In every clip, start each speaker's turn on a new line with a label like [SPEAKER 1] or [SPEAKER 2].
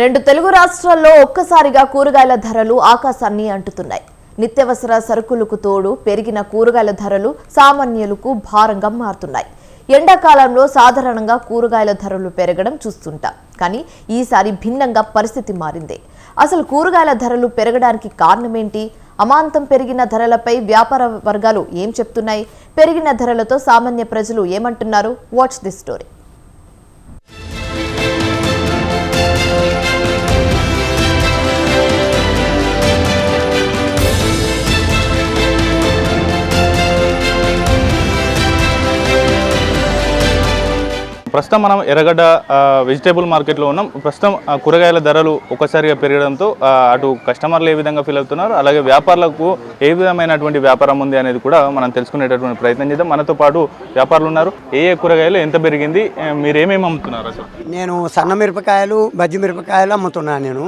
[SPEAKER 1] రెండు తెలుగు రాష్ట్రాల్లో ఒక్కసారిగా కూరగాయల ధరలు ఆకాశాన్ని అంటుతున్నాయి. నిత్యవసర సరుకులకు తోడు పెరిగిన కూరగాయల ధరలు సామాన్యులకు భారంగా మారుతున్నాయి. ఎండాకాలంలో సాధారణంగా కూరగాయల ధరలు పెరగడం చూస్తుంటాం. కానీ ఈసారి భిన్నంగా పరిస్థితి మారింది. అసలు కూరగాయల ధరలు పెరగడానికి కారణమేంటి? అమాంతం పెరిగిన ధరలపై వ్యాపార వర్గాలు ఏం చెప్తున్నాయి? పెరిగిన ధరలతో సామాన్య ప్రజలు ఏమంటున్నారు? వాచ్ ది స్టోరీ
[SPEAKER 2] ప్రస్తుతం మనం ఎర్రగడ్డ వెజిటేబుల్ మార్కెట్లో ఉన్నాం. ప్రస్తుతం కూరగాయల ధరలు ఒక్కసారిగా పెరగడంతో అటు కస్టమర్లు ఏ విధంగా ఫీల్ అవుతున్నారు అలాగే వ్యాపారులకు ఏ విధమైనటువంటి వ్యాపారం ఉంది అనేది కూడా మనం తెలుసుకునేటటువంటి ప్రయత్నం చేద్దాం. మనతో పాటు వ్యాపారులు ఉన్నారు. ఏ ఏ కూరగాయలు ఎంత పెరిగింది మీరు ఏమేమి అమ్ముతున్నారు అసలు?
[SPEAKER 3] నేను సన్న మిరపకాయలు బజ్జి మిరపకాయలు అమ్ముతున్నాను నేను.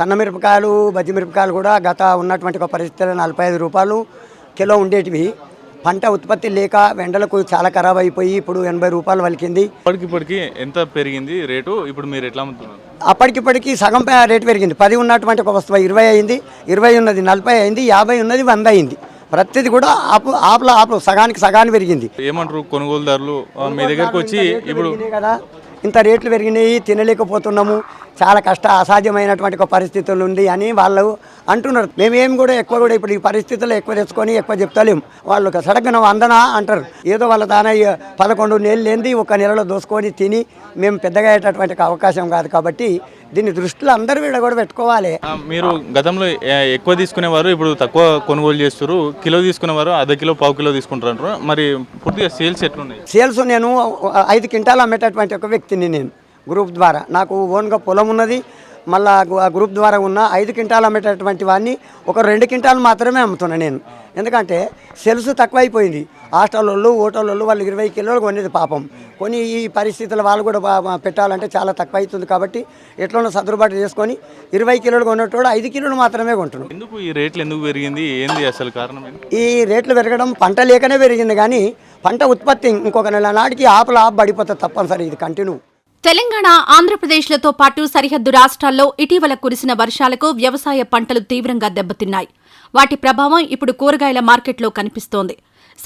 [SPEAKER 3] సన్న మిరపకాయలు బజ్జి మిరపకాయలు కూడా గత ఉన్నటువంటి ఒక పరిస్థితుల్లో నలభై ఐదు రూపాయలు కిలో ఉండేటివి. పంట ఉత్పత్తి లేక ఎండలకు చాలా ఖరాబ్ అయిపోయి ఇప్పుడు ఎనభై రూపాయలు వలికింది.
[SPEAKER 2] ఇప్పటికిప్పటికి ఎంత పెరిగింది రేటు? ఇప్పుడు మీరు ఎట్లా అమ్ముతున్నారు?
[SPEAKER 3] అప్పటికిప్పటికి సగం రేటు పెరిగింది. పది ఉన్నటువంటి ఒక వస్తువు ఇరవై అయింది ఇరవై ఉన్నది నలభై అయింది యాభై ఉన్నది వంద అయింది. ప్రతిది కూడా ఆపు ఆపుల ఆపు సగానికి సగానికి పెరిగింది.
[SPEAKER 2] ఏమంటారు కొనుగోలుదారులు మీ దగ్గరకు వచ్చి ఇప్పుడు
[SPEAKER 3] కదా. ఇంత రేట్లు పెరిగినాయి తినలేకపోతున్నాము. చాలా కష్ట అసాధ్యమైనటువంటి ఒక పరిస్థితులు ఉంది అని వాళ్ళు అంటున్నారు. మేమేం కూడా ఎక్కువ కూడా ఇప్పుడు ఈ పరిస్థితుల్లో ఎక్కువ తెచ్చుకొని ఎక్కువ చెప్తలేం. వాళ్ళు ఒక సడగ్గా వందన అంటారు. ఏదో వాళ్ళ దాన పదకొండు నెలలు లేనిది ఒక నెలలో దోసుకొని తిని మేము పెద్దగా అయ్యేటటువంటి అవకాశం కాదు కాబట్టి దీన్ని దృష్టిలో అందరూ వీడ కూడా పెట్టుకోవాలి.
[SPEAKER 2] మీరు గతంలో ఎక్కువ తీసుకునేవారు ఇప్పుడు తక్కువ కొనుగోలు చేస్తారు కిలో తీసుకునేవారు అర్ధ కిలో పావు కిలో తీసుకుంటారు అంటారు. మరి పూర్తిగా సేల్స్ ఎట్లున్నాయి?
[SPEAKER 3] సేల్స్ నేను ఐదు క్వింటాలు అమ్మేటటువంటి ఒక వ్యక్తిని నేను గ్రూప్ ద్వారా. నాకు ఓన్గా పొలం ఉన్నది మళ్ళా గ్రూప్ ద్వారా ఉన్న ఐదు క్వింటాలు అమ్మేటటువంటి వాడిని ఒక రెండు క్వింటాలు మాత్రమే అమ్ముతున్నా నేను. ఎందుకంటే సెల్స్ తక్కువైపోయింది. హాస్టల్ వాళ్ళు హోటల్ వాళ్ళు ఇరవై కిలోలు కొనేది పాపం. కొన్ని ఈ పరిస్థితులు వాళ్ళు కూడా పెట్టాలంటే చాలా తక్కువ అవుతుంది కాబట్టి ఎట్లనో సర్దుబాటు చేసుకొని ఇరవై కిలోలు కొనేటోడు ఐదు కిలోలు మాత్రమే కొంటున్నాడు.
[SPEAKER 2] ఎందుకు ఈ రేట్లు ఎందుకు పెరిగింది? ఏంది అసలు కారణం?
[SPEAKER 3] ఈ రేట్లు పెరగడం పంట లేకనే పెరిగింది కానీ పంట ఉత్పత్తి ఇంకొక నెల నాటికి ఆపల ఆపు పడిపోతుంది తప్పనిసరి ఇది కంటిన్యూ.
[SPEAKER 4] తెలంగాణ ఆంధ్రప్రదేశ్లతో పాటు సరిహద్దు రాష్ట్రాల్లో ఇటీవల కురిసిన వర్షాలకు వ్యవసాయ పంటలు తీవ్రంగా దెబ్బతిన్నాయి. వాటి ప్రభావం ఇప్పుడు కూరగాయల మార్కెట్లో కనిపిస్తోంది.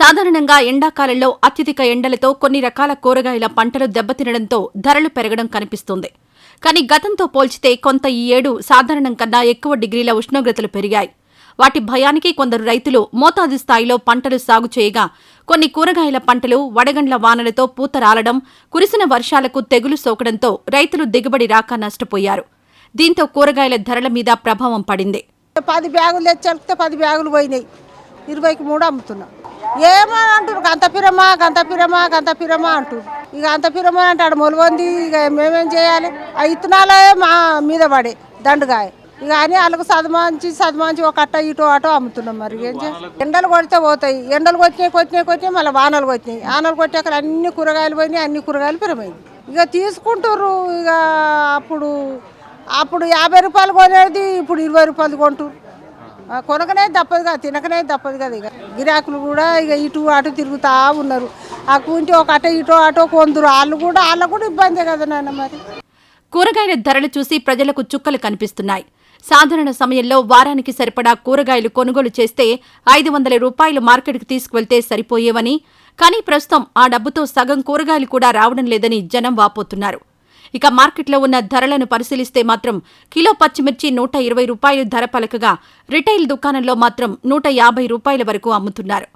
[SPEAKER 4] సాధారణంగా ఎండాకాలంలో అత్యధిక ఎండలతో కొన్ని రకాల కూరగాయల పంటలు దెబ్బతినడంతో ధరలు పెరగడం కనిపిస్తోంది. కానీ గతంతో పోల్చితే కొంత ఈ ఏడు సాధారణం కన్నా ఎక్కువ డిగ్రీల ఉష్ణోగ్రతలు పెరిగాయి. వాటి భయానికి కొందరు రైతులు మోతాదు స్థాయిలో పంటలు సాగు చేయగా కొన్ని కూరగాయల పంటలు వడగండ్ల వానలతో పూత రాలడం కురిసిన వర్షాలకు తెగులు సోకడంతో రైతులు దిగుబడి రాక నష్టపోయారు. దీంతో కూరగాయల ధరల మీద ప్రభావం పడింది.
[SPEAKER 5] పది బ్యాగులు తెచ్చి పది బ్యాగులు పోయినాయి. ఇరవైకి మూడు అమ్ముతున్నా. ఏమో అంటారు గంత పిరమా గంత పిరమా గంత పిరమా అంటారు ఇక అంత పిరమా అంటే ఆడ మొలవంది ఇక మేమేం చేయాలి? ఆ ఇత్తనాలే మా మీద పడే దండుగాయ ఇక అని వాళ్ళకు సదమాంచి సదమాంచి ఒక అట్ట ఇటు అటో అమ్ముతున్నాం మరి. ఏం చేయాలి ఎండలు కొడితే పోతాయి. ఎండలు కొట్టినాయి కొట్టినాయి కొట్టినాయి మళ్ళీ వానలు కొట్టినాయి. వానలు కొట్టాక అన్ని కూరగాయలు పోయినాయి అన్ని కూరగాయలు పిరమైంది ఇక తీసుకుంటారు ఇక అప్పుడు అప్పుడు యాభై రూపాయలు కొనేది ఇప్పుడు ఇరవై రూపాయలు కొంటారు కొనకనే తప్పదు కదా తినకనే తప్పదు కదా ఇక. గిరాకులు కూడా ఇక ఇటు అటు తిరుగుతా ఉన్నారు. ఆ కూంటి ఒక అటో ఇటో అటో కొందరు. వాళ్ళు కూడా వాళ్ళకు కూడా ఇబ్బందే కదా నాన్న మరి.
[SPEAKER 4] కూరగాయల ధరలు చూసి ప్రజలకు చుక్కలు కనిపిస్తున్నాయి. సాధారణ సమయంలో వారానికి సరిపడా కూరగాయలు కొనుగోలు చేస్తే ఐదు వందల రూపాయలు మార్కెట్కు తీసుకువెళ్తే సరిపోయేవని కానీ ప్రస్తుతం ఆ డబ్బుతో సగం కూరగాయలు కూడా రావడం లేదని జనం వాపోతున్నారు. ఇక మార్కెట్లో ఉన్న ధరలను పరిశీలిస్తే మాత్రం కిలో పచ్చిమిర్చి నూట ఇరవై రూపాయలు ధర పలకగా రిటైల్ దుకాణంలో మాత్రం నూట యాభై రూపాయల వరకు అమ్ముతున్నారు.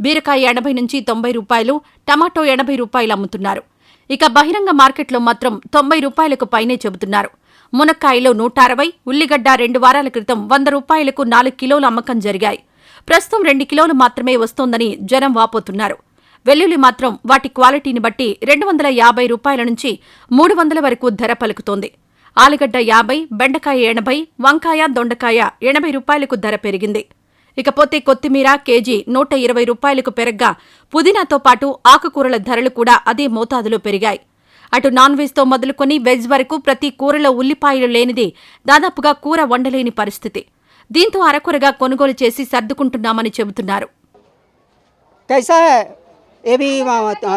[SPEAKER 4] బీరకాయ ఎనభై నుంచి తొంభై రూపాయలు టమాటో ఎనభై రూపాయలు అమ్ముతున్నారు. ఇక బహిరంగ మార్కెట్లో మాత్రం తొంభై రూపాయలకు పైనే చెబుతున్నారు. మునక్కాయలో నూట అరవై ఉల్లిగడ్డ రెండు వారాల క్రితం వంద రూపాయలకు నాలుగు కిలోలు అమ్మకం జరిగాయి. ప్రస్తుతం రెండు కిలోలు మాత్రమే వస్తోందని జనం వాపోతున్నారు. వెల్లుల్లి మాత్రం వాటి క్వాలిటీని బట్టి రెండు వందల యాభై రూపాయల నుంచి మూడు వందల వరకు ధర పలుకుతోంది. ఆలుగడ్డ యాభై బెండకాయ ఎనభై వంకాయ దొండకాయ ఎనభై రూపాయలకు ధర పెరిగింది. ఇకపోతే కొత్తిమీర కేజీ నూట ఇరవై రూపాయలకు పెరగ్గా పుదీనాతో పాటు ఆకుకూరల ధరలు కూడా అదే మోతాదులో పెరిగాయి. అటు నాన్ వెజ్తో మొదలుకొని వెజ్ వరకు ప్రతి కూరలో ఉల్లిపాయలు లేనిది దాదాపుగా కూర వండలేని పరిస్థితి దీంతో అరకొరగా కొనుగోలు చేసి సర్దుకుంటున్నామని చెబుతున్నారు
[SPEAKER 6] कैसा है ये भी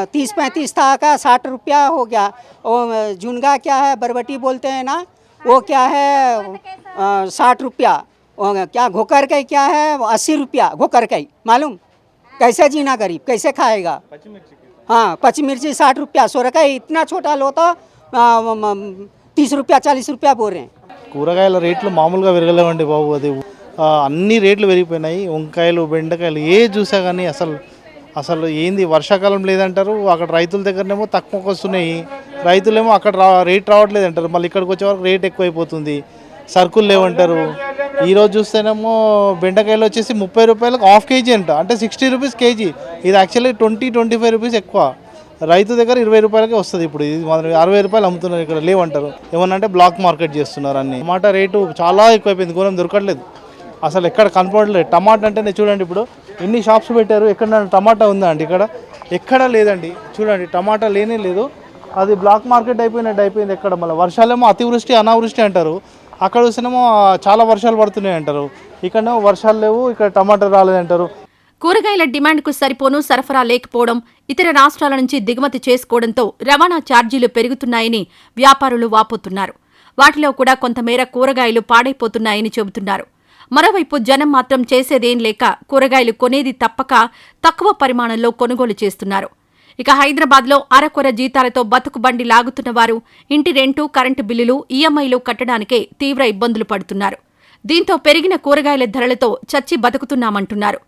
[SPEAKER 6] तीस पैंतीस था का साठ रुपया हो गया और झुनगा क्या है बरबटी बोलते हैं ना वो क्या है साठ रुपया और क्या घोकर का क्या है अस्सी रुपया घोकर का मालूम कैसे जीना गरीब कैसे खाएगा हाँ पच्ची मिर्ची साठ रुपया सौ रखा इतना छोटा लो तो तीस रुपया चालीस रुपया बोल रहे हैं
[SPEAKER 7] కూరగాయల రేట్లు మామూలుగా పెరగలేవండి బాబు అది ఆ, అన్ని రేట్లు పెరిగిపోయినాయి వంకాయలు బెండకాయలు ఏ చూసా కానీ అసలు అసలు ఏంది వర్షాకాలం లేదంటారు అక్కడ రైతుల దగ్గరనేమో తక్కువకి వస్తున్నాయి రైతులేమో అక్కడ రా రేట్ రావట్లేదు అంటారు మళ్ళీ ఇక్కడికి వచ్చే వరకు రేట్ ఎక్కువైపోతుంది సరుకులు లేవంటారు. ఈరోజు చూస్తేనేమో బెండకాయలు వచ్చేసి ముప్పై రూపాయలకు హాఫ్ కేజీ అంట. అంటే సిక్స్టీ రూపీస్ కేజీ. ఇది actually twenty twenty five rupees ఎక్కువ. రైతు దగ్గర ఇరవై రూపాయలకే వస్తుంది ఇప్పుడు. ఇది మన అరవై రూపాయలు అమ్ముతున్నారు ఇక్కడ. లేవంటారు. ఏమన్నంటే బ్లాక్ మార్కెట్ చేస్తున్నారు అన్ని. టమాటా రేటు చాలా ఎక్కువైపోయింది. గోరం దొరకట్లేదు. అసలు ఎక్కడ కనపడలేదు టమాటా అంటేనే చూడండి ఇప్పుడు ఎన్ని షాప్స్ పెట్టారు? ఎక్కడ టమాటా ఉందా అండి ఇక్కడ? ఎక్కడ లేదండి. చూడండి టమాటా లేనే లేదు. అది బ్లాక్ మార్కెట్ అయిపోయినట్టు అయిపోయింది ఎక్కడ? మళ్ళీ వర్షాలేమో అతివృష్టి అనావృష్టి అంటారు. అక్కడ చూసినామో చాలా వర్షాలు పడుతున్నాయి అంటారు. ఇక్కడనేమో వర్షాలు లేవు ఇక్కడ టమాటా రాలేదంటారు.
[SPEAKER 4] కూరగాయల డిమాండ్కు సరిపోను సరఫరా లేకపోవడం ఇతర రాష్ట్రాల నుంచి దిగుమతి చేసుకోవడంతో రవాణా ఛార్జీలు పెరుగుతున్నాయని వ్యాపారులు వాపోతున్నారు. వాటిలో కూడా కొంతమేర కూరగాయలు పాడైపోతున్నాయని చెబుతున్నారు. మరోవైపు జనం మాత్రం చేసేదేం లేక కూరగాయలు కొనేది తప్పక తక్కువ పరిమాణంలో కొనుగోలు చేస్తున్నారు. ఇక హైదరాబాద్లో అరకొర జీతాలతో బతుకు బండి లాగుతున్న వారు ఇంటి రెంటు కరెంటు బిల్లులు ఈఎంఐలు కట్టడానికే తీవ్ర ఇబ్బందులు పడుతున్నారు. దీంతో పెరిగిన కూరగాయల ధరలతో చచ్చి బతుకుతున్నామంటున్నారు.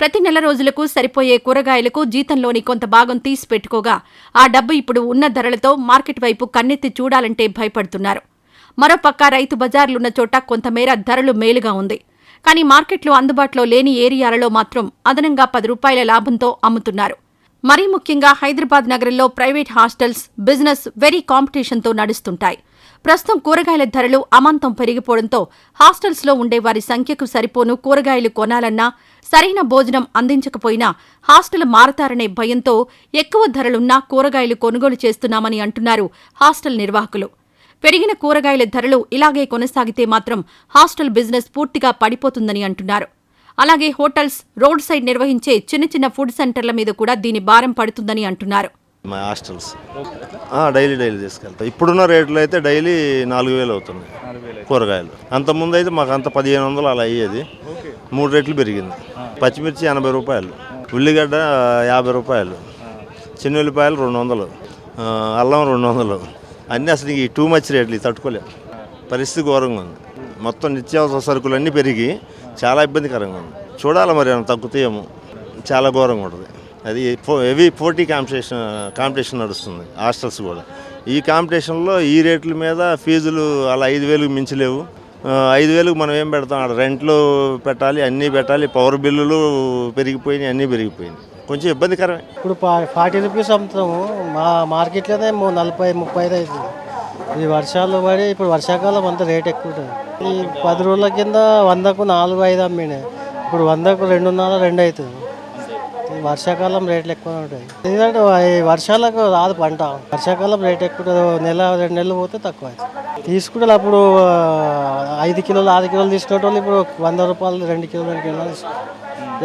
[SPEAKER 4] ప్రతి నెల రోజులకు సరిపోయే కూరగాయలకు జీతంలోని కొంత భాగం తీసి పెట్టుకోగా ఆ డబ్బు ఇప్పుడు ఉన్న ధరలతో మార్కెట్ వైపు కన్నెత్తి చూడాలంటే భయపడుతున్నారు. మరోపక్క రైతు బజార్లున్న చోట కొంతమేర ధరలు మేలుగా ఉంది. కానీ మార్కెట్లో అందుబాటులో లేని ఏరియాలలో మాత్రం అదనంగా పది రూపాయల లాభంతో అమ్ముతున్నారు. మరీ ముఖ్యంగా హైదరాబాద్ నగరంలో ప్రైవేట్ హాస్టల్స్ బిజినెస్ వెరీ కాంపిటీషన్తో నడుస్తుంటాయి. ప్రస్తుతం కూరగాయల ధరలు అమాంతం పెరిగిపోవడంతో హాస్టల్స్లో ఉండే వారి సంఖ్యకు సరిపోను కూరగాయలు కొనాలన్నా సరైన భోజనం అందించకపోయినా హాస్టల్ మారతారనే భయంతో ఎక్కువ ధరలున్నా కూరగాయలు కొనుగోలు చేస్తున్నామని అంటున్నారు హాస్టల్ నిర్వాహకులు. పెరిగిన కూరగాయల ధరలు ఇలాగే కొనసాగితే మాత్రం హాస్టల్ బిజినెస్ పూర్తిగా పడిపోతుందని అంటున్నారు. అలాగే హోటల్స్ రోడ్ సైడ్ నిర్వహించే చిన్న చిన్న ఫుడ్ సెంటర్ల మీద కూడా దీని భారం పడుతుందని అంటున్నారు.
[SPEAKER 8] మా హాస్టల్స్. ఆ, డైలీ డైలీ తీసుకెళ్తాం. ఇప్పుడున్న రేట్లు అయితే డైలీ నాలుగు వేలు అవుతున్నాయి కూరగాయలు. అంతకుముందు అయితే మాకు అంత పదిహేను వందలు అలా అయ్యేది. మూడు రెట్లు పెరిగింది. పచ్చిమిర్చి ఎనభై రూపాయలు. ఉల్లిగడ్డ యాభై రూపాయలు. చిన్న ఉల్లిపాయలు రెండు వందలు. అల్లం రెండు వందలు. అన్నీ అసలు ఈ టూ మచ్ రేట్లు ఇవి తట్టుకోలేము పరిస్థితి ఘోరంగా ఉంది. మొత్తం నిత్యావసర సరుకులు అన్నీ పెరిగి చాలా ఇబ్బందికరంగా ఉంది. చూడాలి మరి ఏమైనా తగ్గుతాయేమో. చాలా ఘోరంగా ఉంటుంది. అది హెవీ పోటీ కాంపిటీషన్ కాంపిటీషన్ నడుస్తుంది హాస్టల్స్ కూడా. ఈ కాంపిటీషన్లో ఈ రేట్ల మీద ఫీజులు అలా ఐదు వేలకు మించలేవు. ఐదు వేలకు మనం ఏం పెడతాం? అక్కడ రెంట్లు పెట్టాలి అన్నీ పెట్టాలి పవర్ బిల్లులు పెరిగిపోయినాయి అన్నీ పెరిగిపోయినాయి. కొంచెం ఇబ్బందికరమే.
[SPEAKER 7] ఇప్పుడు ఫార్టీ రూపీస్ అమ్ముతాము. మా మార్కెట్లోనే మూ- నలభై ముప్పై ఐదు అవుతుంది. ఈ వర్షాలు పడి ఇప్పుడు వర్షాకాలం అంత రేట్ ఎక్కువ ఉంటుంది. ఈ పది రోజుల కింద వందకు నాలుగు ఐదు అమ్మినాయి. ఇప్పుడు వందకు రెండున్నర రెండు అవుతుంది. ఈ వర్షాకాలం రేట్లు ఎక్కువ ఉంటాయి. ఎందుకంటే ఈ వర్షాలకు రాదు పంట. వర్షాకాలం రేట్ ఎక్కువ నెల రెండు నెలలు పోతే తక్కువ అవుతుంది. తీసుకుంటే అప్పుడు ఐదు కిలోలు ఆరు కిలోలు తీసుకునేటోళ్ళు ఇప్పుడు వంద రూపాయలు రెండు కిలోలు రెండు కిలోలు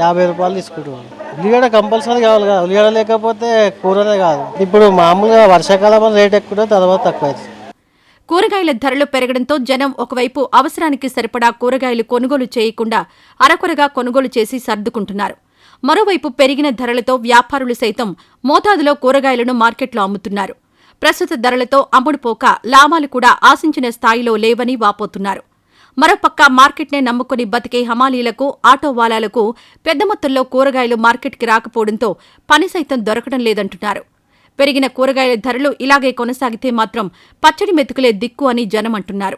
[SPEAKER 7] యాభై రూపాయలు తీసుకుంటాం ఉల్లిగడ్డ కంపల్సరీ కావాలి కదా. ఉల్లిగడ్డ లేకపోతే కూరనే కాదు. ఇప్పుడు మామూలుగా వర్షాకాలం రేట్ ఎక్కువ తర్వాత తక్కువ అవుతుంది.
[SPEAKER 4] కూరగాయల ధరలు పెరగడంతో జనం ఒకవైపు అవసరానికి సరిపడా కూరగాయలు కొనుగోలు చేయకుండా అరకొరగా కొనుగోలు చేసి సర్దుకుంటున్నారు. మరోవైపు పెరిగిన ధరలతో వ్యాపారులు సైతం మోతాదులో కూరగాయలను మార్కెట్లో అమ్ముతున్నారు. ప్రస్తుత ధరలతో అమ్ముడుపోక లాభాలు కూడా ఆశించిన స్థాయిలో లేవని వాపోతున్నారు. మరోపక్క మార్కెట్నే నమ్ముకుని బతికే హమాలీలకు ఆటోవాలాలకు పెద్ద మొత్తంలో కూరగాయలు మార్కెట్కి రాకపోవడంతో పని సైతం దొరకడం లేదంటున్నారు. పెరిగిన కూరగాయల ధరలు ఇలాగే కొనసాగితే మాత్రం పచ్చడి మెతుకులే దిక్కు అని జనం అంటున్నారు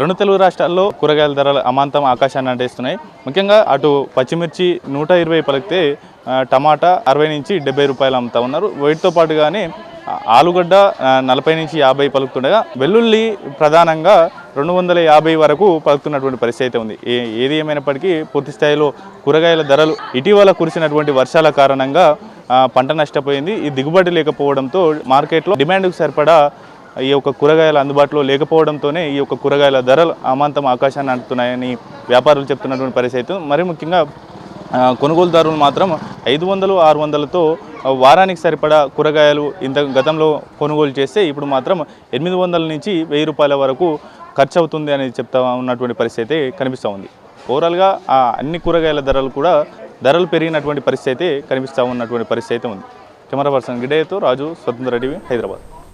[SPEAKER 2] రెండు తెలుగు రాష్ట్రాల్లో కూరగాయల ధరలు అమాంతం ఆకాశాన్ని అంటేస్తున్నాయి. ముఖ్యంగా అటు పచ్చిమిర్చి నూట ఇరవై పలికితే టమాటా అరవై నుంచి డెబ్బై రూపాయలు అమ్ముతా ఉన్నారు. వీటితో పాటుగానే ఆలుగడ్డ నలభై నుంచి యాభై పలుకుతుండగా వెల్లుల్లి ప్రధానంగా రెండు వందల యాభై వరకు పలుకుతున్నటువంటి పరిస్థితి అయితే ఉంది. ఏ ఏది ఏమైనప్పటికీ పూర్తి స్థాయిలో కూరగాయల ధరలు ఇటీవల కురిసినటువంటి వర్షాల కారణంగా పంట నష్టపోయింది. ఈ దిగుబడి లేకపోవడంతో మార్కెట్లో డిమాండ్కు సరిపడా ఈ యొక్క కూరగాయలు అందుబాటులో లేకపోవడంతోనే ఈ యొక్క కూరగాయల ధరలు అమాంతం ఆకాశాన్ని అంటున్నాయని వ్యాపారులు చెప్తున్నటువంటి పరిస్థితి మరి ముఖ్యంగా కొనుగోలుదారులు మాత్రం ఐదు వందలు ఆరు వందలతో వారానికి సరిపడా కూరగాయలు ఇంత గతంలో కొనుగోలు చేస్తే ఇప్పుడు మాత్రం ఎనిమిది వందల నుంచి వెయ్యి రూపాయల వరకు ఖర్చు అవుతుంది అని చెప్తా ఉన్నటువంటి పరిస్థితి అయితే కనిపిస్తూ ఉంది. ఓవరాల్గా ఆ అన్ని కూరగాయల ధరలు కూడా ధరలు పెరిగినటువంటి పరిస్థితి అయితే కనిపిస్తూ ఉన్నటువంటి పరిస్థితి అయితే ఉంది. కెమెరా పర్సన్ గిడేతో రాజు స్వతంత్ర టీవీ హైదరాబాద్.